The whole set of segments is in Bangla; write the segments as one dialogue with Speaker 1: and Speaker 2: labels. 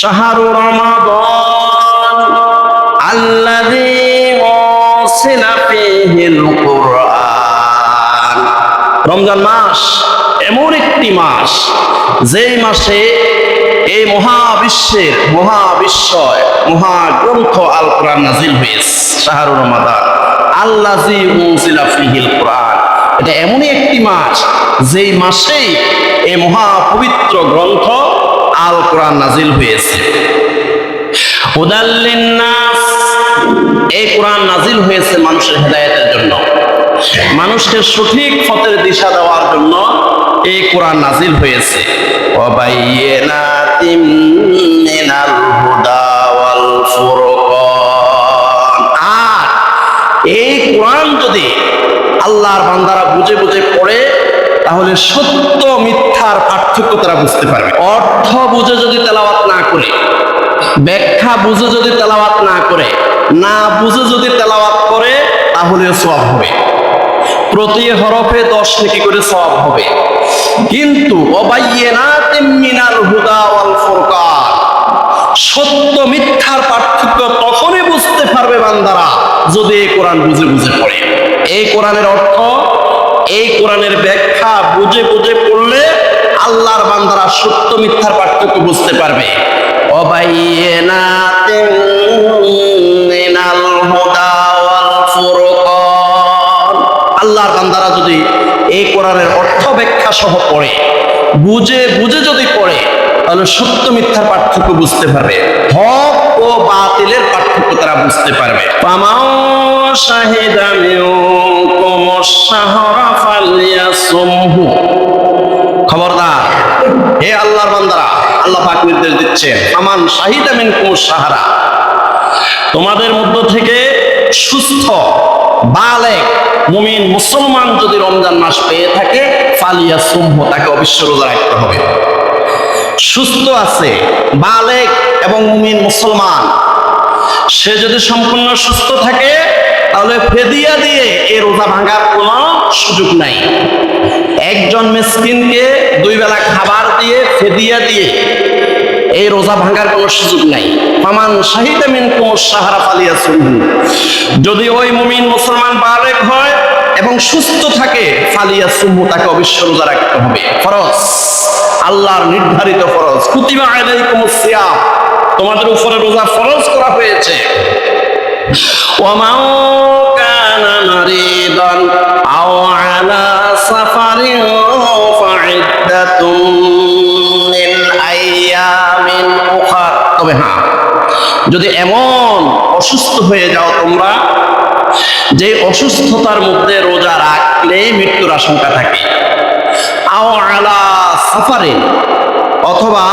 Speaker 1: শাহরু রমাদান। আল্লাযী উনজিলা ফীহিল রমজান মাস এমন একটি মাস, যেই মাসে এই মহাবিশ্বের, মহাবিশ্বয়, মহাগ্রন্থ আল কোরআন নাজিল হয়েছে, শাহরু রমাদান। আল্লাযী উনজিলা ফীহিল কুরআন এটা এমনই একটি মাস, যেই মাসেই এই মহাপবিত্র গ্রন্থ আল কোরআন নাজিল হয়েছে নাস, এই কোরআন নাজিল হয়েছে মানুষের হেদায়েতের জন্য। মানুষকে সঠিক পথের দিশা দেওয়ার জন্য এই কোরআন নাজিল হয়েছে। আর এই কোরআন যদি আল্লাহর বান্দারা বুঝে বুঝে পড়ে তাহলে সত্য মিথ্যার পার্থক্য তারা বুঝতে পারবে। অর্থ বুঝে যদি তেলাওয়াত না করে, ব্যাখ্যা বুঝে যদি তেলাওয়াত না করে, না বুঝে যদি তেলাওয়াত করে, তাহলে সব হবে। প্রতি হরফে দশ নেকি করে সব হবে। কিন্তু সত্য মিথ্যার পার্থক্য তখনই বুঝতে পারবে বান্দারা যদি এই কোরআন বুঝে বুঝে পড়ে। এই কোরআনের অর্থ এই কোরআনের ব্যাখ্যা বুঝে বুঝে পড়লে আল্লাহর বান্দারা সত্য মিথ্যার পার্থক্য বুঝতে পারবে। আল্লাহর বান্দারা যদি এই কোরআনের অর্থ ব্যাখ্যা সহ পড়ে বুঝে বুঝে যদি পড়ে তাহলে সত্য মিথ্যার পার্থক্য বুঝতে পারবে। হক ও বাতিলের পার্থক্য তারা বুঝতে পারবে। পামাও শাহিদা মিনকুম আশ-শাহরা ফালিয়াসুমহু। খবরদার হে আল্লাহর বান্দারা আল্লাহ পাক নির্দেশ দিচ্ছেন আমান শাহিদা মিনকুম আশ-শাহরা তোমাদের মধ্য থেকে সুস্থ বালেক মুমিন মুসলমান যদি রমজান মাস পেয়ে থাকে ফালিয়া সুম্ভ তাকে অবশ্য রোজা রাখতে হবে। সুস্থ আছে, বালেক এবং মুমিন মুসলমান। সে যদি সম্পূর্ণ সুস্থ থাকে, তাহলে ফেদিয়া দিয়ে এই রোজা ভাঙার কোনো সুযোগ নাই। একজন মিসকিনকে দুই বেলা খাবার দিয়ে ফেদিয়া দিয়ে এই রোজা ভাঙার কোনো সুযোগ নাই। ফামান শাহিদা মিন কুমুর সাহারা সুলহু যদি ওই মুমিন মুসলমান বালেক হয় এবং সুস্থ থাকে ফালিয়া সুলহু তাকে অবশ্য রোজা রাখতে হবে। ফরজ। আল্লাহর নির্ধারিত ফরজ। কুতিবা আলাইকুমুস সিয়াম। তোমাদের উপরে রোজা ফরজ করা হয়েছে। ওয়ামান কানা মারিদান আও আলা সাফারিন ফাইদ্দাতুম মিন আইয়ামিন উখার। তবে হ্যাঁ যদি এমন অসুস্থ হয়ে যাও তোমরা, যে অসুস্থতার মধ্যে রোজা রাখলে মৃত্যুর আশঙ্কা থাকে। আও আলা সাফারিন অথবা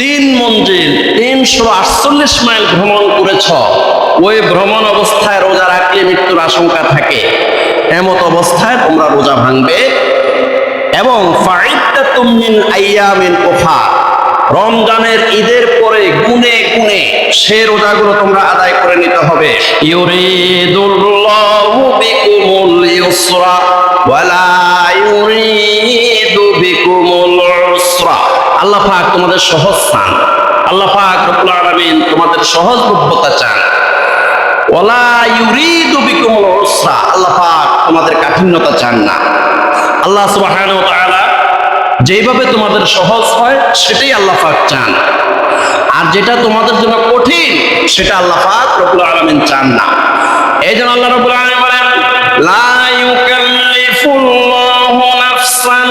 Speaker 1: তিন মঞ্জিল, তিনশো আটচল্লিশ মাইল ভ্রমণ করেছ, ওই ভ্রমণ অবস্থায় রোজা রাখলে মৃত্যুর আশঙ্কা থাকে। এমত অবস্থায় তোমরা রোজা ভাঙবে এবং রমজানের ঈদের পরে গুনে গুনে সে রোজাগুলো তোমরা আদায় করে নিতে হবে। উসরা আল্লাহ পাক তোমাদের সহজ চান আল্লাহ পাক রব্বুল আলামিন তোমাদের সহজলভ্যতা চান। ওয়ালা ইউরিদু বিকুমুল উসরা। আল্লাহ পাক তোমাদের কাঠিন্যতা চান না। আল্লাহ সুবহানাহু ওয়া তাআলা যেভাবে তোমাদের সহজ হয় সেটাই আল্লাহ পাক চান। আর যেটা তোমাদের জন্য কঠিন সেটা আল্লাহ পাক রব্বুল আলামিন চান না। এই জন্য আল্লাহ রব্বুল আলামিন বলেন লা ইউকাল্লিফুল্লাহু নাফসান।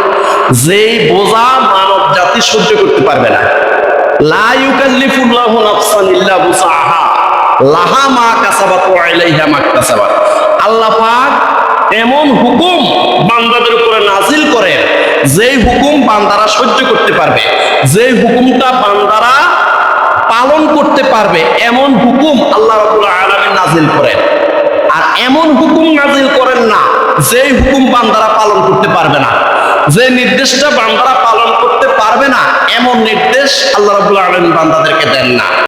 Speaker 1: যেই বোঝা মানব জাতি সহ্য করতে পারবে না। সহ্য করতে পারবে, যেই হুকুমটা বান্দারা করতে পারবে, এমন হুকুম আল্লাহ রাব্বুল নাজিল করেন। আর এমন হুকুম নাজিল করেন না, যেই হুকুম বান্দারা পালন করতে পারবে না। যে নির্দেশটা বান্দারা পালন করতে পারবে না, এমন নির্দেশ আল্লাহ রাব্বুল আলামিন বান্দাদেরকে দেন না।